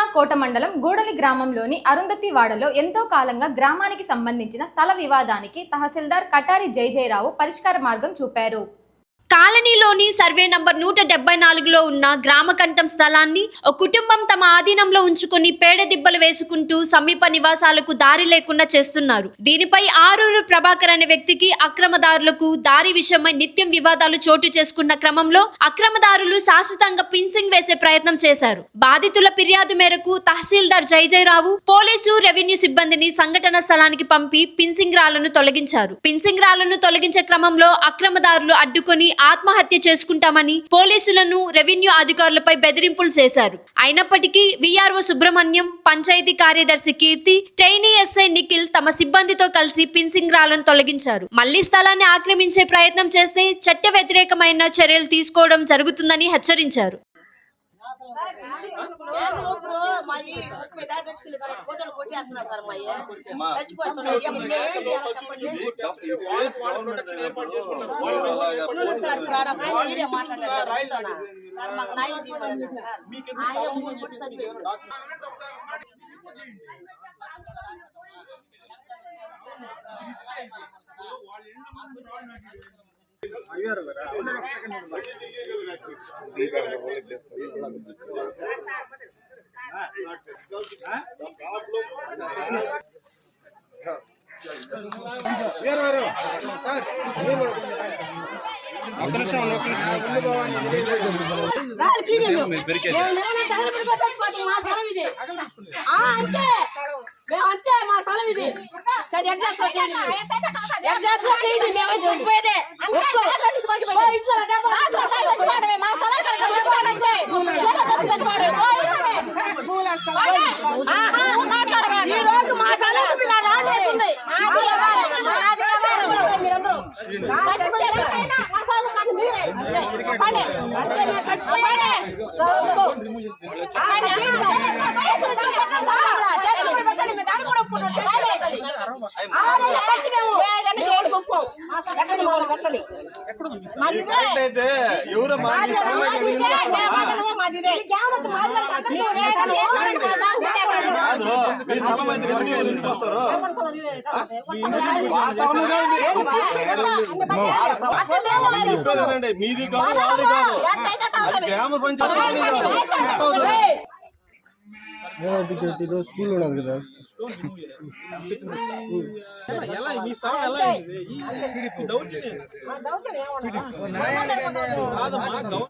జిల్లా కోట మండలం గూడలి గ్రామంలోని అరుంధతి వాడలో ఎంతో కాలంగా గ్రామానికి సంబంధించిన స్థల వివాదానికి తహసీల్దార్ కటారి జయజయరావు పరిష్కార మార్గం చూపారు. కాలనీలోని సర్వే నంబర్ నూట డెబ్బై నాలుగులో ఉన్న గ్రామకంఠం స్థలాన్ని ఒక కుటుంబం తమ ఆధీనంలో ఉంచుకొని పేడ దిబ్బలు వేసుకుంటూ సమీప నివాసాలకు దారి లేకుండా చేస్తున్నారు. దీనిపై ఆరూరు ప్రభాకర్ అనే వ్యక్తికి అక్రమదారులకు దారి విషయమై నిత్యం వివాదాలు చోటు చేసుకున్న క్రమంలో అక్రమదారులు శాశ్వతంగా పిన్సింగ్ వేసే ప్రయత్నం చేశారు. బాధితుల ఫిర్యాదు మేరకు తహసీల్దార్ జయజయరావు పోలీసు రెవెన్యూ సిబ్బందిని సంఘటన స్థలానికి పంపి పిన్సింగ్ రాళ్ళను తొలగించారు. పిన్సింగ్ రాళ్ళను తొలగించే క్రమంలో అక్రమదారులు అడ్డుకొని ఆత్మహత్య చేసుకుంటామని పోలీసులను రెవెన్యూ అధికారులపై బెదిరింపులు చేశారు. అయినప్పటికీ విఆర్ఓ సుబ్రహ్మణ్యం పంచాయతీ కార్యదర్శి కీర్తి ట్రైనీ ఎస్ఐ నిఖిల్ తమ సిబ్బందితో కలిసి పిన్సింగ్ రాళ్ళను తొలగించారు. మళ్ళీ స్థలాన్ని ఆక్రమించే ప్రయత్నం చేస్తే చట్ట వ్యతిరేకమైన చర్యలు తీసుకోవడం జరుగుతుందని హెచ్చరించారు. లేదు ఇప్పుడు మా ఈ ముప్పై దాకా చచ్చిపోయింది సార్ కోతలు కొట్టేస్తున్నారు సార్ మా ఇయ్య. చచ్చిపోతున్నాయి ఏం- మేమేం చేయాలో చెప్పండి ఉండు సార్ ఇప్పుడు ఆడ ఒక ఆయన ఈడే మాట్లాడాడు కూర్చోనా. సార్ మాకు న్యాయం చేయమని సార్ ఆయన ఊరు కొట్టి చచ్చిపోయాడు రాళ్ళు తీయండి. మేము నిలబడి తగలబడి చచ్చిపోతాం స్థలం ఇది. ఆ, అంతే మేము అంతే మా స్థలం ఇది సరే ఎగ్జాస్ట్ చేయండి మేము చచ్చిపోయేదే. ఈ రోజు మా స్థలం మీరు వేసింది. మీరందరూ. చచ్చిపోయేదే. మా స్థలం అయితే ఎవరు మాది కాదు. గ్రామ పంచాయతీ ಏನೋ ಟೀಚರ್ ಇದ್ದು ಸ್ಕೂಲ್ ಒಳಗಿದೆ ಎಲ್ಲ